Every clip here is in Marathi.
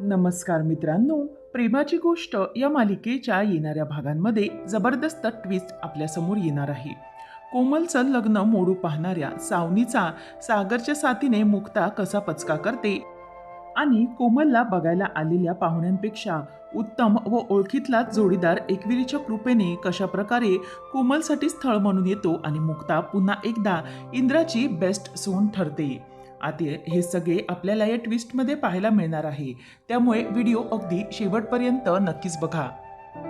नमस्कार मित्रांनो प्रेमाची गोष्ट या मालिकेच्या येणाऱ्या भागांमध्ये जबरदस्त ट्विस्ट आपल्यासमोर येणार आहे. कोमलचं लग्न मोडू पाहणाऱ्या सावनीचा सागरच्या साथीने मुक्ता कसा पचका करते आणि कोमलला बघायला आलेल्या पाहुण्यांपेक्षा उत्तम व ओळखीतलाच जोडीदार एकविरीच्या कृपेने कशा प्रकारे कोमलसाठी स्थळ म्हणून येतो आणि मुक्ता पुन्हा एकदा इंद्राची बेस्ट सोन ठरते. आता हे सगळे आपल्याला या ट्विस्टमध्ये पाहायला मिळणार आहे. त्यामुळे व्हिडिओ अगदी शेवटपर्यंत नक्कीच बघा.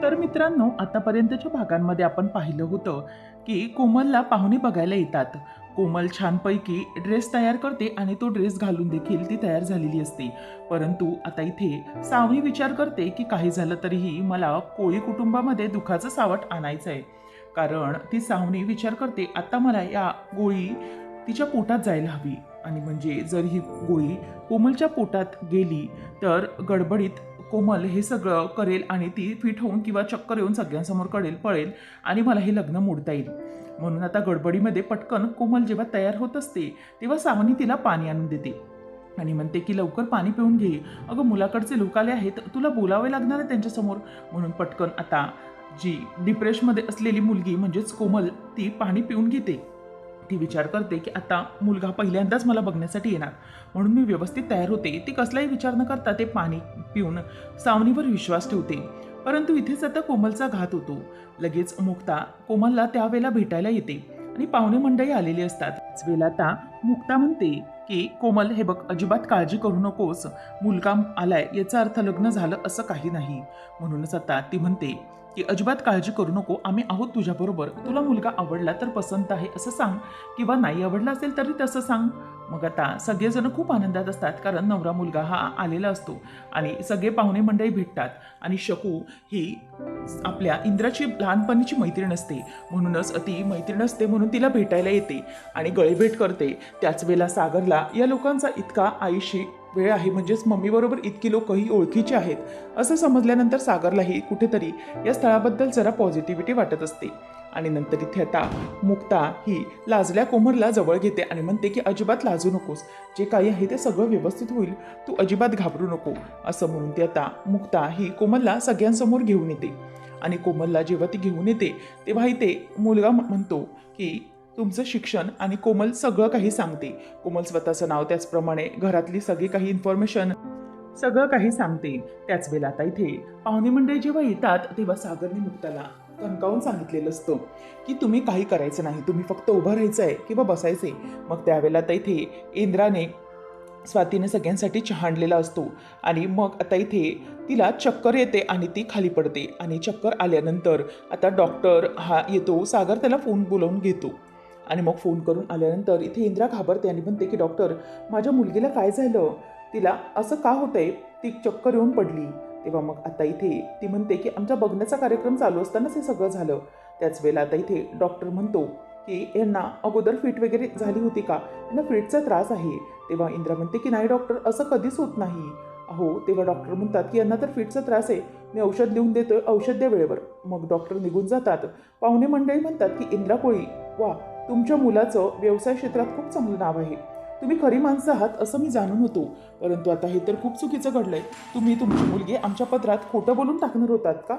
तर मित्रांनो आतापर्यंतच्या भागांमध्ये आपण पाहिलं होतं की कोमलला पाहुणे बघायला येतात. कोमल छानपैकी ड्रेस तयार करते आणि तो ड्रेस घालून देखील ती तयार झालेली असते. परंतु आता इथे सावनी विचार करते की काही झालं तरीही मला कोळी कुटुंबामध्ये दुखाचं सावट आणायचं आहे कारण ती सावनी विचार करते आता मला या गोळी तिच्या पोटात जायला हवी. आणि म्हणजे जर ही गोळी कोमलच्या पोटात गेली तर गडबडीत कोमल हे सगळं करेल आणि ती फिट होऊन किंवा चक्कर येऊन सगळ्यांसमोर कळेल पळेल आणि मला हे लग्न मोडता येईल. म्हणून आता गडबडीमध्ये पटकन कोमल जेव्हा तयार होत असते तेव्हा सावनी तिला पाणी आणून देते. आणि म्हणते की लवकर पाणी पिऊन घे. अगं मुलाकडचे लोक आले आहेत. तुला बोलावे लागणार आहे त्यांच्यासमोर. म्हणून पटकन आता जी डिप्रेशमध्ये असलेली मुलगी म्हणजेच कोमल ती पाणी पिऊन घेते. ती विचार करते की आता मुलगा पहिल्यांदाच मला बघण्यासाठी येणार. म्हणून मी व्यवस्थित तयार होते. ती कसलाही विचार न करता ते पाणी पिऊन सावनीवर विश्वास ठेवते. परंतु इथेच आता कोमलचा घात होतो. लगेच मुक्ता कोमलला त्यावेळेला भेटायला येते आणि पाहुणे मंडळी आलेली असतात. वेळेला आता मुक्ता म्हणते की कोमल हे बघ अजिबात काळजी करू नकोस. मुलगा आलाय याचा अर्थ लग्न झालं असं काही नाही. म्हणूनच आता ती म्हणते की अजिबात काळजी करू नको आम्ही आहोत तुझ्याबरोबर तुला मुलगा आवडला तर पसंत आहे असं सांग. किंवा नाही आवडला असेल तरी तसं सांग. मग आता सगळेजण खूप आनंदात असतात कारण नवरा मुलगा हा आलेला असतो आणि सगळे पाहुणे मंडळी भेटतात. आणि शकू ही आपल्या इंद्राची लहानपणीची मैत्रीण असते. म्हणूनच ती मैत्रीण असते म्हणून तिला भेटायला येते आणि गळीभेट करते. त्याच वेळेला सागरला या लोकांचा इतका आईशी वेळ आहे म्हणजेच मम्मीबरोबर इतकी लोकही ओळखीची आहेत. असं समजल्यानंतर सागरलाही कुठेतरी या स्थळाबद्दल जरा पॉझिटिव्हिटी वाटत असते. आणि नंतर इथे आता मुक्ता ही लाजल्या कोमरला जवळ घेते आणि म्हणते की अजिबात लाजू नकोस. जे काही आहे ते सगळं व्यवस्थित होईल. तू अजिबात घाबरू नको. असं म्हणून ती आता मुक्ता ही कोमलला सगळ्यांसमोर घेऊन येते. आणि कोमलला जेव्हा ती घेऊन येते तेव्हा इथे मुलगा म्हणतो की तुमचं शिक्षण आणि कोमल सगळं काही सांगते. कोमल स्वतःचं नाव त्याचप्रमाणे घरातली सगळी काही इन्फॉर्मेशन सगळं काही सांगते. त्याच वेळेला आता इथे पाहुणे मंडळी जेव्हा येतात तेव्हा सागरने मुक्ताला कणकावून सांगितलेलं असतं की तुम्ही काही करायचं नाही तुम्ही फक्त उभं राहायचं आहे किंवा बसायचंय. मग त्यावेळेला आता इथे इंद्राने स्वातीने सगळ्यांसाठी चहाणलेला असतो आणि मग आता इथे तिला चक्कर येते आणि ती खाली पडते आणि चक्कर आल्यानंतर आता डॉक्टर हा येतो सागर त्याला फोन बोलावून घेतो. आणि मग फोन करून आल्यानंतर इथे इंद्रा घाबरते आणि म्हणते की डॉक्टर माझ्या मुलगीला काय झालं? तिला असं का होतंय? ती चक्कर येऊन पडली. तेव्हा मग आता इथे ती म्हणते की आमचा बघण्याचा कार्यक्रम चालू असतानाच हे सगळं झालं. त्याच वेळेला आता इथे डॉक्टर म्हणतो की यांना अगोदर फिट वगैरे झाली होती का? यांना फिटचा त्रास आहे. तेव्हा इंद्रा म्हणते की नाही डॉक्टर असं कधीच होत नाही. अहो तेव्हा डॉक्टर म्हणतात की यांना तर फिटचा त्रास आहे. मी औषध लिहून देतोय औषध द्या वेळेवर. मग डॉक्टर निघून जातात. पाहुणे मंडळी म्हणतात की इंदिरा कोळी वा तुमच्या मुलाचं व्यवसाय क्षेत्रात खूप चांगलं नाव आहे. तुम्ही खरी माणसं आहात असं मी जाणून होतो. परंतु आता हे तर खूप चुकीचं घडलंय. तुम्ही तुमची मुलगी आमच्या पत्रात खोटं बोलून टाकणार होतात का?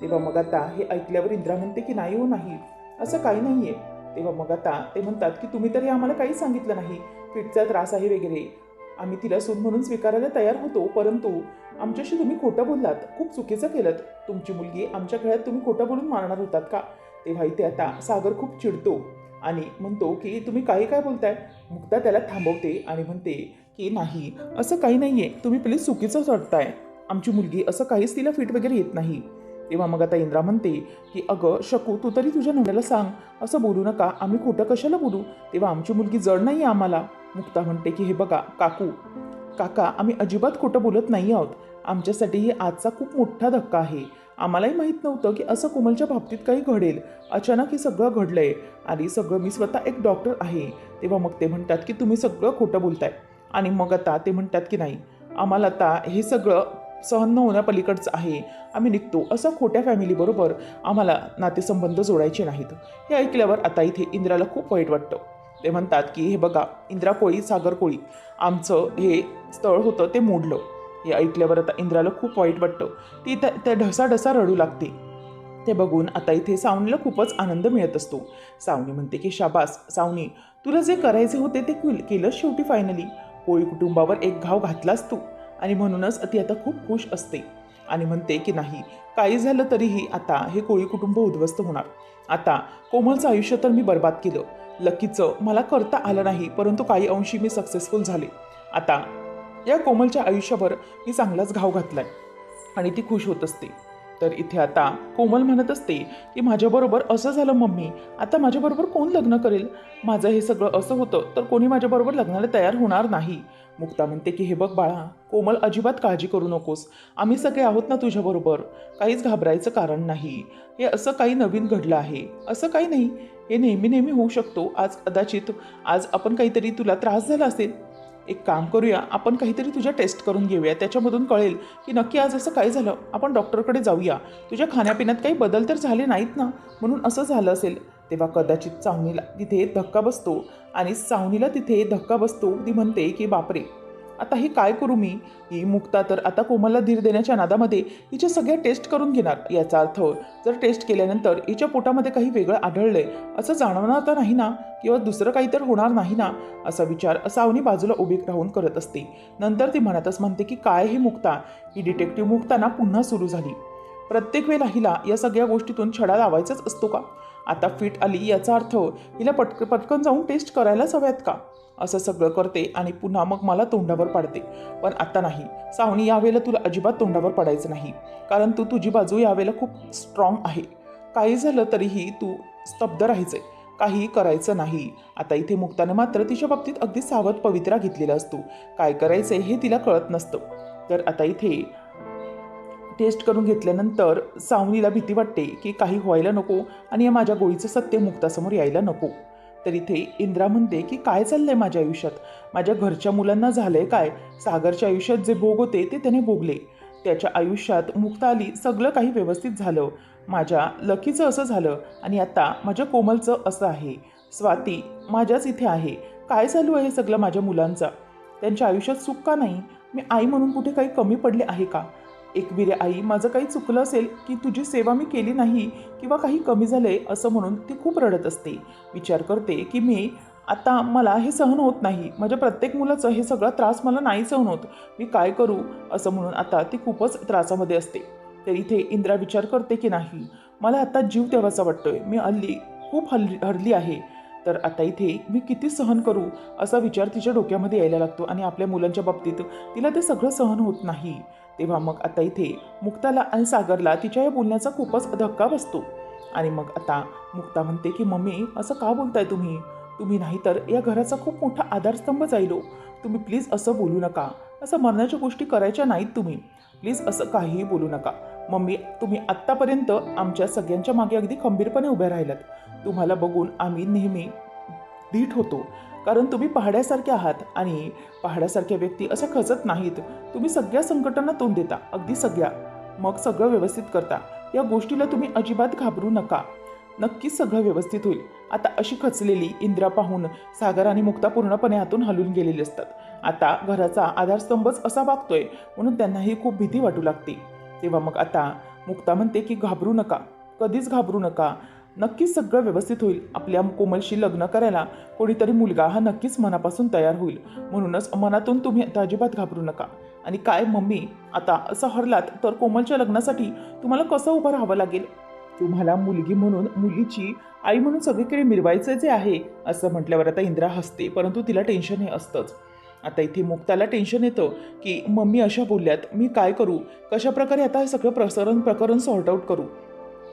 तेव्हा मग आता हे ऐकल्यावर इंद्रा म्हणते की नाही हो नाही. असं काही नाहीये. तेव्हा मग आता ते म्हणतात की तुम्ही तरी आम्हाला काही सांगितलं नाही. फिटचा त्रास आहे वगैरे. आम्ही तिला सून म्हणून स्वीकारायला तयार होतो परंतु आमच्याशी तुम्ही खोटं बोललात. खूप चुकीचं केलं तुमची मुलगी आमच्या खेळात तुम्ही खोटं बोलून मारणार होतात का? तेव्हा इथे आता सागर खूप चिडतो. आणि म्हणतो की तुम्ही काही काय बोलताय? मुक्ता त्याला थांबवते आणि म्हणते की नाही असं काही नाही आहे तुम्ही प्लीज चुकीचं वाटताय आमची मुलगी असं काहीच तिला फिट वगैरे येत नाही. तेव्हा मग आता इंद्रा म्हणते की अगं शकू तू तरी तुझ्या नवऱ्याला सांग. असं बोलू नका. आम्ही खोटं कशाला बोलू? तेव्हा आमची मुलगी जड नाही आहे आम्हाला. मुक्ता म्हणते की हे बघा काकू. काका आम्ही अजिबात खोटं बोलत नाही आहोत. आमच्यासाठी ही आजचा खूप मोठा धक्का आहे. आम्हालाही माहीत नव्हतं की असं कोमलच्या बाबतीत काही घडेल. अचानक हे सगळं घडलंय. आणि सगळं मी स्वतः एक डॉक्टर आहे. तेव्हा मग ते म्हणतात की तुम्ही सगळं खोटं बोलताय. आणि मग आता ते म्हणतात की नाही आम्हाला आता हे सगळं सहन न होण्यापलीकडचं आहे. आम्ही निघतो. असं खोट्या फॅमिलीबरोबर आम्हाला नातेसंबंध जोडायचे नाहीत. हे ऐकल्यावर आता इथे इंद्राला खूप वाईट वाटतं. ते म्हणतात की हे बघा इंद्रा कोळी सागर कोळी आमचं हे स्थळ होतं ते मोडलं. हे ऐकल्यावर आता इंद्राला खूप वाईट वाटतं. ती त्या त्या ढसाढसा रडू लागते. ते बघून आता इथे सावनीला खूपच आनंद मिळत असतो. सावनी म्हणते की शाबास सावनी तुला जे करायचे होते ते केलं शेवटी फायनली कोळी कुटुंबावर एक घाव घातलास तू. आणि म्हणूनच ती आता खूप खुश असते. आणि म्हणते की नाही काही झालं तरीही आता हे कोळी कुटुंब उद्ध्वस्त होणार. आता कोमलचं आयुष्य तर मी बर्बाद केलं. लकीचं मला करता आलं नाही परंतु काही अंशी मी सक्सेसफुल झाले. आता या कोमलच्या आयुष्यावर मी चांगलाच घाव घातलाय. आणि ती खुश होत असते. तर इथे आता कोमल म्हणत असते की माझ्याबरोबर असं झालं मम्मी. आता माझ्याबरोबर कोण लग्न करेल? माझं हे सगळं असं होतं तर कोणी माझ्याबरोबर लग्नाला तयार होणार नाही. मुक्ता म्हणते की हे बघ बाळा कोमल अजिबात काळजी करू नकोस. आम्ही सगळे आहोत ना तुझ्याबरोबर. काहीच घाबरायचं कारण नाही. हे असं काही नवीन घडलं आहे. असं काही नाही. हे नेहमी नेहमी होऊ शकतो. आज कदाचित आज आपण काहीतरी तुला त्रास झाला असेल. एक काम करूया आपण काहीतरी तुझ्या टेस्ट करून घेऊया. त्याच्यामधून कळेल की नक्की आज असं काय झालं. आपण डॉक्टरकडे जाऊया. तुझ्या खाण्यापिण्यात काही बदल तर झाले नाहीत ना? म्हणून असं झालं असेल. तेव्हा कदाचित चावणीला तिथे धक्का बसतो. आणि चावणीला तिथे धक्का बसतो. ती म्हणते की बापरे आता हे काय करू मी? ही मुक्ता तर आता कोमलला धीर देण्याच्या नादामध्ये हिच्या सगळ्या टेस्ट करून घेणार याचा अर्थ जर टेस्ट केल्यानंतर हिच्या पोटामध्ये काही वेगळं आढळलंय असं जाणवणार तर नाही ना? किंवा दुसरं काही तर होणार नाही ना? असा विचार सावनी बाजूला उभी राहून करत असते. नंतर ती म्हणतच म्हणते की काय ही मुक्ता? ही डिटेक्टिव्ह मुक्ताना पुन्हा सुरू झाली. प्रत्येक वेळेला हिला या सगळ्या गोष्टीतून छडा लावायचाच असतो का? आता फिट आली याचा अर्थ हिला पटक पटकन जाऊन टेस्ट करायलाच हव्यात का? असं सगळं करते आणि पुन्हा मग मला तोंडावर पाडते. पण आता नाही. सावणी यावेळेला तुला अजिबात तोंडावर पडायचं नाही. कारण तू तुझी बाजू यावेळेला खूप स्ट्रॉंग आहे. काही झालं तरीही तू स्तब्ध राहायचंय. काही करायचं नाही. आता इथे मुक्ताने मात्र तिच्या बाबतीत अगदी सावध पवित्रा घेतलेला असतो. काय करायचंय हे तिला कळत नसतं. तर आता इथे टेस्ट करून घेतल्यानंतर सावनीला भीती वाटते की काही व्हायला नको आणि या माझ्या गोळीचं सत्य मुक्तासमोर यायला नको. तर इथे इंद्रा म्हणते की काय चाललंय माझ्या आयुष्यात? माझ्या घरच्या मुलांना झालंय काय? सागरच्या आयुष्यात जे भोग होते ते त्याने भोगले. त्याच्या आयुष्यात मुक्ता आली सगळं काही व्यवस्थित झालं. माझ्या लकीचं असं झालं आणि आता माझ्या कोमलचं असं आहे. स्वाती माझ्याच इथे आहे. काय चालू आहे सगळं माझ्या मुलांचा? त्यांच्या आयुष्यात सुख का नाही? मी आई म्हणून कुठे काही कमी पडले आहे का? एकविरे आई माझं काही चुकलं असेल की तुझी सेवा मी केली नाही किंवा काही कमी झालं आहे असं म्हणून ती खूप रडत असते. विचार करते की मी आता मला हे सहन होत नाही. माझ्या प्रत्येक मुलाचं हे सगळा त्रास मला नाही सहन होत. मी काय करू असं म्हणून आता ती खूपच त्रासामध्ये असते. तर इथे इंद्रा विचार करते की नाही मला आता जीव तेव्हाचा वाटतोय. मी हल्ली खूप हल्ली हरली आहे. तर आता इथे मी किती सहन करू असा विचार तिच्या डोक्यामध्ये यायला लागतो आणि आपल्या मुलांच्या बाबतीत तिला ते सगळं सहन होत नाही. तेव्हा मग आता इथे मुक्ताला आणि सागरला तिच्या या बोलण्याचा खूपच धक्का बसतो. आणि मग आता मुक्ता म्हणते की मम्मी असं का बोलताय तुम्ही? तुम्ही नाहीतर या घराचा खूप मोठा आधारस्तंभ जाईलो तुम्ही प्लीज असं बोलू नका. असं मरण्याच्या गोष्टी करायच्या नाहीत तुम्ही. प्लीज असं काहीही बोलू नका. मम्मी तुम्ही आत्तापर्यंत आमच्या सगळ्यांच्या मागे अगदी खंबीरपणे उभ्या राहिलात. तुम्हाला बघून आम्ही नेहमी धीट होतो. कारण तुम्ही पहाड्यासारखे आहात आणि पहाड्यासारख्या व्यक्ती अशा खचत नाहीत. तुम्ही सगळ्या संकटांना तोंड देता अगदी सगळ्या. मग सगळं व्यवस्थित करता. या गोष्टीला तुम्ही अजिबात घाबरू नका. नक्कीच सगळं व्यवस्थित होईल. आता अशी खचलेली इंद्रा पाहून सागर आणि मुक्ता पूर्णपणे हातून हलून गेलेली असतात. आता घराचा आधारस्तंभच असा वागतोय म्हणून त्यांनाही खूप भीती वाटू लागते. तेव्हा मग आता मुक्ता म्हणते की घाबरू नका. कधीच घाबरू नका. नक्कीच सगळं व्यवस्थित होईल. आपल्या कोमलशी लग्न करायला कोणीतरी मुलगा हा नक्कीच मनापासून तयार होईल. म्हणूनच मनातून तुम्ही आता अजिबात घाबरू नका. आणि काय मम्मी आता असं हरलात तर कोमलच्या लग्नासाठी तुम्हाला कसं उभं राहावं लागेल? तुम्हाला मुलगी म्हणून मुलीची आई म्हणून सगळीकडे मिरवायचं जे आहे असं म्हटल्यावर आता इंद्रा हसते परंतु तिला टेन्शन हे असतंच. आता इथे मुक्ताला टेन्शन येतं की मम्मी अशा बोलल्यात मी काय करू? कशा प्रकारे आता हे सगळं प्रसरण प्रकरण सॉर्ट आऊट करू?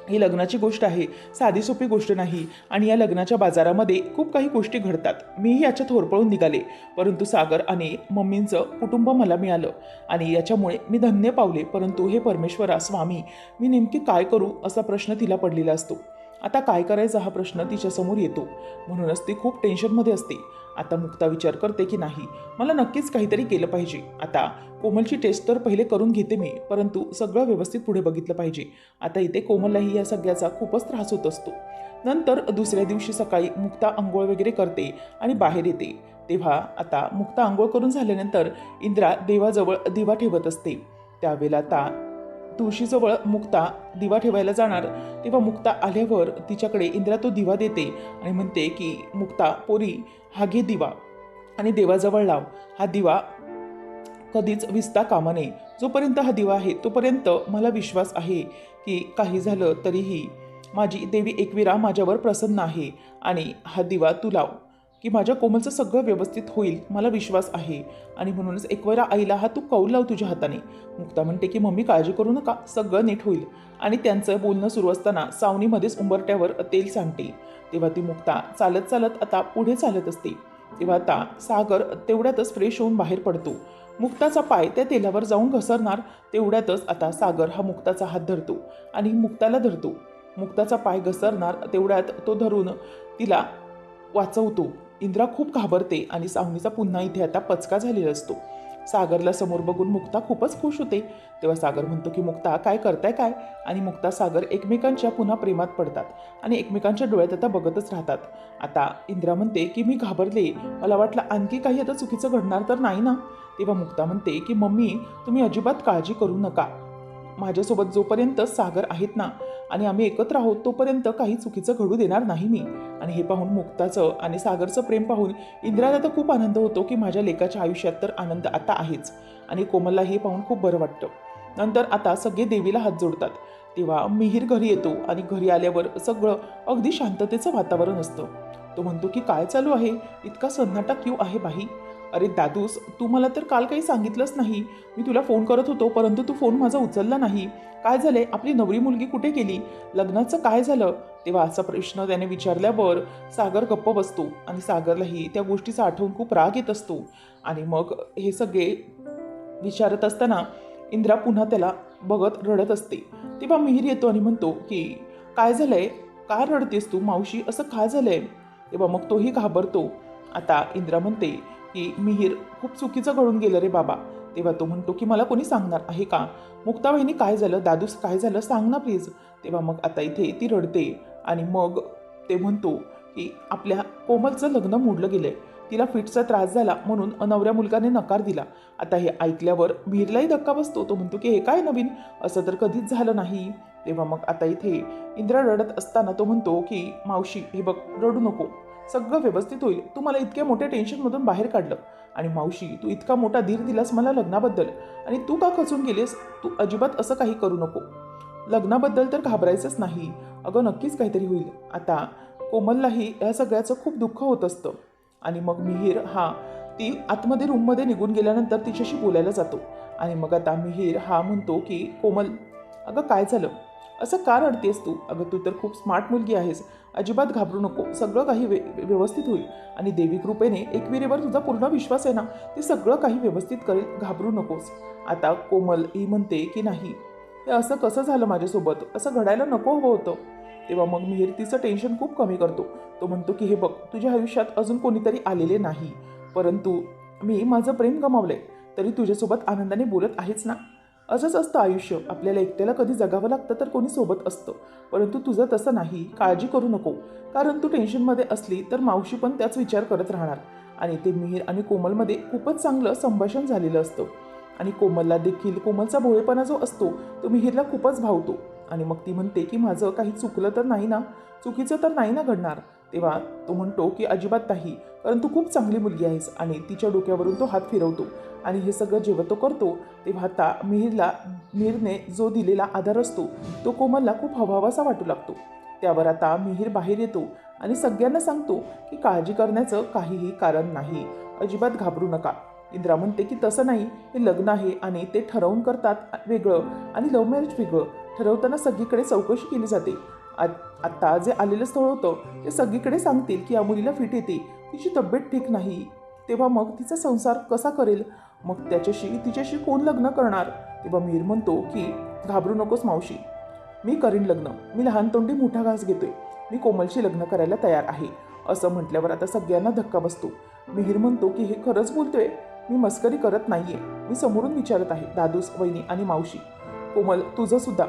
ही लग्नाची गोष्ट आहे. साधी सोपी गोष्ट नाही. आणि या लग्नाच्या बाजारामध्ये खूप काही गोष्टी घडतात. मीही याच्यात होरपळून निघाले. परंतु सागर आणि मम्मींचं कुटुंब मला मिळालं. आणि याच्यामुळे मी धन्य पावले. परंतु हे परमेश्वरा स्वामी मी नेमकी काय करू असा प्रश्न तिला पडलेला असतो. आता काय करायचा हा प्रश्न तिच्यासमोर येतो. म्हणूनच ती खूप टेन्शनमध्ये असते. आता मुक्ता विचार करते की नाही मला नक्कीच काहीतरी केलं पाहिजे. आता कोमलची टेस्ट तर पहिले करून घेते मी परंतु सगळं व्यवस्थित पुढे बघितलं पाहिजे. आता इथे कोमललाही या सगळ्याचा खूपच त्रास होत असतो. नंतर दुसऱ्या दिवशी सकाळी मुक्ता आंघोळ वगैरे करते आणि बाहेर येते. तेव्हा आता मुक्ता आंघोळ करून झाल्यानंतर इंद्रा देवाजवळ दिवा ठेवत असते. त्यावेळेला आता तुळशीजवळ मुक्ता दिवा ठेवायला जाणार. तेव्हा मुक्ता आल्यावर तिच्याकडे इंद्रा तो दिवा देते आणि म्हणते की मुक्ता पोरी हा घे दिवा आणि देवाजवळ लाव. हा दिवा कधीच विसता कामा नये. जोपर्यंत हा दिवा आहे तोपर्यंत मला विश्वास आहे की काही झालं तरीही माझी देवी एकविरा माझ्यावर प्रसन्न आहे आणि हा दिवा तू लाव. की माझ्या कोमलचं सगळं व्यवस्थित होईल मला विश्वास आहे. आणि म्हणूनच एकवेळा आईला हा तू कौल लाव तुझ्या हाताने. मुक्ता म्हणते की मम्मी काळजी करू नका सगळं नीट होईल. आणि त्यांचं बोलणं सुरू असताना सावनीमध्येच उंबरट्यावर तेल सांडते. तेव्हा ती मुक्ता चालत चालत आता पुढे चालत असते. तेव्हा आता सागर तेवढ्यातच फ्रेश होऊन बाहेर पडतो. मुक्ताचा पाय त्या तेलावर जाऊन घसरणार तेवढ्यातच आता सागर हा मुक्ताचा हात धरतो आणि मुक्ताला धरतो. मुक्ताचा पाय घसरणार तेवढ्यात तो धरून तिला वाचवतो. इंद्रा खूप घाबरते आणि सावनीचा पुन्हा इथे आता पचका झालेला असतो. सागरला समोर बघून मुक्ता खूपच खुश होते. तेव्हा सागर म्हणतो की मुक्ता काय करताय काय? आणि मुक्ता सागर एकमेकांच्या पुन्हा प्रेमात पडतात आणि एकमेकांच्या डोळ्यात आता बघतच राहतात. आता इंद्रा म्हणते की मी घाबरले. मला वाटलं आणखी काही आता चुकीचं घडणार तर नाही ना? तेव्हा मुक्ता म्हणते की मम्मी तुम्ही अजिबात काळजी करू नका. माझ्यासोबत जोपर्यंत सागर आहेत ना आणि आम्ही एकत्र आहोत तोपर्यंत काही चुकीचं घडू देणार नाही मी. आणि हे पाहून मुक्ताचं आणि सागरचं प्रेम पाहून इंद्राला तर खूप आनंद होतो की माझ्या लेकाच्या आयुष्यात तर आनंद आता आहेच. आणि कोमलला हे पाहून खूप बरं वाटतं. नंतर आता सगळे देवीला हात जोडतात. तेव्हा मिहीर घरी येतो आणि घरी आल्यावर सगळं अगदी शांततेचं वातावरण असतं. तो म्हणतो की काय चालू आहे? इतका सन्नाटा क्यू आहे बाई? अरे दादूस तू मला तर काल काही सांगितलंच नाही. मी तुला फोन करत होतो परंतु तू फोन माझा उचलला नाही. काय झाले? आपली नवरी मुलगी कुठे गेली? लग्नाचं काय झालं? तेव्हा असा प्रश्न त्याने विचारल्यावर सागर गप्प बसतो आणि सागरलाही त्या गोष्टीचा आठवून खूप राग येत असतो. आणि मग हे सगळे विचारत असताना इंद्रा पुन्हा त्याला बघत रडत असते. तेव्हा मिहीर येतो आणि म्हणतो की काय झालंय? काय रडतेस तू मावशी? असं काय झालंय? तेव्हा मग तोही घाबरतो. आता इंद्रा म्हणते की मिहीर खूप चुकीचं घडून गेलं रे बाबा. तेव्हा तो म्हणतो की मला कोणी सांगणार आहे का? मुक्ताबाईंनी काय झालं? दादूस काय झालं? सांग ना प्लीज तेव्हा मग आता इथे ती रडते आणि मग ते म्हणतो की आपल्या कोमलचं लग्न मोडलं गेलंय. तिला फिटचा त्रास झाला म्हणून नवऱ्या मुलगाने नकार दिला. आता हे ऐकल्यावर मीरलाही धक्का बसतो. तो म्हणतो की हे काय नवीन? असं तर कधीच झालं नाही. तेव्हा मग आता इथे इंद्रा रडत असताना तो म्हणतो की मावशी हे बघ रडू नको. सगळं व्यवस्थित होईल. तू मला इतक्या मोठ्या टेन्शनमधून बाहेर काढलं. आणि मावशी तू इतका मोठा धीर दिलास मला लग्नाबद्दल. आणि तू का खचून गेलीस? तू अजिबात असं काही करू नको. लग्नाबद्दल तर घाबरायचंच नाही. अगं नक्कीच काहीतरी होईल. आता कोमललाही या सगळ्याचं खूप दुःख होत असतं. आणि मग मिहीर हा ती आतमध्ये रूममध्ये निघून गेल्यानंतर तिच्याशी बोलायला जातो. आणि मग आता मिहीर हा म्हणतो की कोमल अगं काय झालं? असं का रडतेस तू? अगं तू तर खूप स्मार्ट मुलगी आहेस. अजिबात घाबरू नको. सगळं काही वे व्यवस्थित होईल. आणि देवी कृपेने एकविरेवर तुझा पूर्ण विश्वास आहे ना ते सगळं काही व्यवस्थित करेल. घाबरू नकोस. आता कोमल ही म्हणते की नाही हे असं कसं झालं माझ्यासोबत? असं घडायला नको हवं होतं. तेव्हा मग मिहीर तिचं टेन्शन खूप कमी करतो. तो म्हणतो की हे बघ तुझ्या आयुष्यात अजून कोणीतरी आलेले नाही. परंतु मी माझं प्रेम गमावलंय. तरी तुझ्यासोबत आनंदाने बोलत आहेच ना? असंच असतं आयुष्य. आपल्याला एकट्याला कधी जगावं लागतं तर कोणी सोबत असतं. परंतु तुझं तसं नाही. काळजी करू नको. कारण तू टेन्शनमध्ये असली तर मावशी पण त्याच विचार करत राहणार. आणि ते मिहीर आणि कोमलमध्ये खूपच चांगलं संभाषण झालेलं असतं. आणि कोमलला देखील कोमलचा भोळेपणा जो असतो तो मिहीरला खूपच भावतो. आणि मग ती म्हणते की माझं काही चुकलं तर नाही ना? चुकीचं तर नाही ना घडणार? तेव्हा तो म्हणतो की अजिबात नाही कारण तू खूप चांगली मुलगी आहेस आणि तिच्या डोक्यावरून तो हात फिरवतो आणि हे सगळं जेव्हा तो करतो तेव्हा आता मिहिरला मिहिरने जो दिलेला आधार असतो तो कोमलला खूप हवावासा वाटू लागतो. त्यावर आता मिहीर बाहेर येतो आणि सगळ्यांना सांगतो की काळजी करण्याचं काहीही कारण नाही. अजिबात घाबरू नका. इंद्रा म्हणते की तसं नाही. हे लग्न आहे आणि ते ठरवून करतात वेगळं आणि लव्ह मॅरेज वेगळं. ठरवताना सगळीकडे चौकशी केली जाते. आ आत्ता जे आलेलं स्थळ होतं ते सगळीकडे सांगतील की या मुलीला फिट येते. तिची तब्येत ठीक नाही. तेव्हा मग तिचा संसार कसा करेल? मग त्याच्याशी तिच्याशी कोण लग्न करणार? तेव्हा मीर म्हणतो की घाबरू नकोस मावशी. मी करीन लग्न. मी लहान तोंडी मोठा घास घेतोय. मी कोमलशी लग्न करायला तयार आहे. असं म्हटल्यावर आता सगळ्यांना धक्का बसतो. मिहीर म्हणतो की हे खरंच बोलतोय? मी मस्करी करत नाहीये. मी समोरून विचारत आहे दादूस वहिनी आणि मावशी. कोमल तुझं सुद्धा.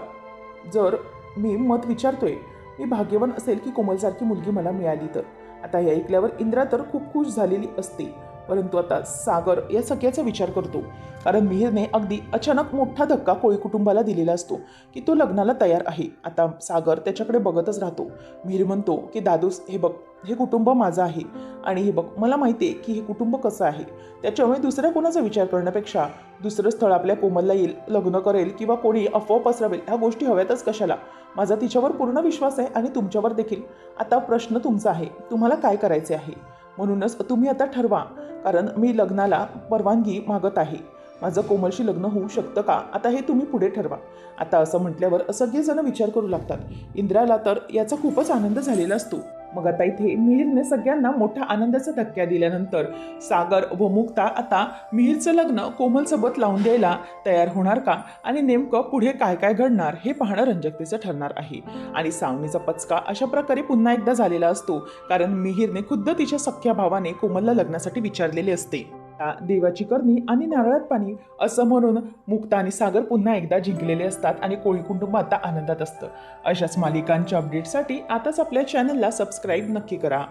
जर मी मत विचारतोय मी भाग्यवान असेल की कोमलसारखी मुलगी मला मिळाली तर. आता हे ऐकल्यावर इंद्रा तर खूप खुश झालेली असते. परंतु आता सागर या सगळ्याचा विचार करतो. कारण मिहीरने अगदी अचानक मोठा धक्का कोळी कुटुंबाला दिलेला असतो की तो लग्नाला तयार आहे. आता सागर त्याच्याकडे बघतच राहतो. मिहीर म्हणतो की दादूस हे बघ हे कुटुंब माझं आहे. आणि हे बघ मला माहिती आहे की हे कुटुंब कसं आहे. त्याच्यामुळे दुसऱ्या कोणाचा विचार करण्यापेक्षा दुसरं स्थळ आपल्या कोमलला येईल लग्न करेल किंवा कोणी अफवा पसरवेल ह्या गोष्टी हव्यातच कशाला? माझा तिच्यावर पूर्ण विश्वास आहे आणि तुमच्यावर देखील. आता प्रश्न तुमचा आहे तुम्हाला काय करायचे आहे? म्हणूनच तुम्ही आता ठरवा. कारण मी लग्नाला परवानगी मागत आहे. माझं कोमलशी लग्न होऊ शकतं का? आता हे तुम्ही पुढे ठरवा. आता असं म्हटल्यावर सगळेजण विचार करू लागतात. इंद्राला तर याचा खूपच आनंद झालेला असतो. मग आता इथे मिहीरने सगळ्यांना मोठ्या आनंदाचा धक्का दिल्यानंतर सागर व मुक्ता आता मिहीरचं लग्न कोमलसोबत लावून द्यायला तयार होणार का? आणि नेमकं पुढे काय काय घडणार हे पाहणं रंजकतेचं ठरणार आहे. आणि सावनीचा पचका अशा प्रकारे पुन्हा एकदा झालेला असतो कारण मिहीरने खुद्द तिच्या सख्या भावाने कोमलला लग्नासाठी विचारलेले असते. देवाची करणी आणि नारळात पाणी असं म्हणून मुक्ता आणि सागर पुन्हा एकदा जिंकलेले असतात आणि कोळी कुटुंब आता आनंदात असतं. अशाच मालिकांच्या अपडेटसाठी आताच आपल्या चॅनलला सबस्क्राईब नक्की करा.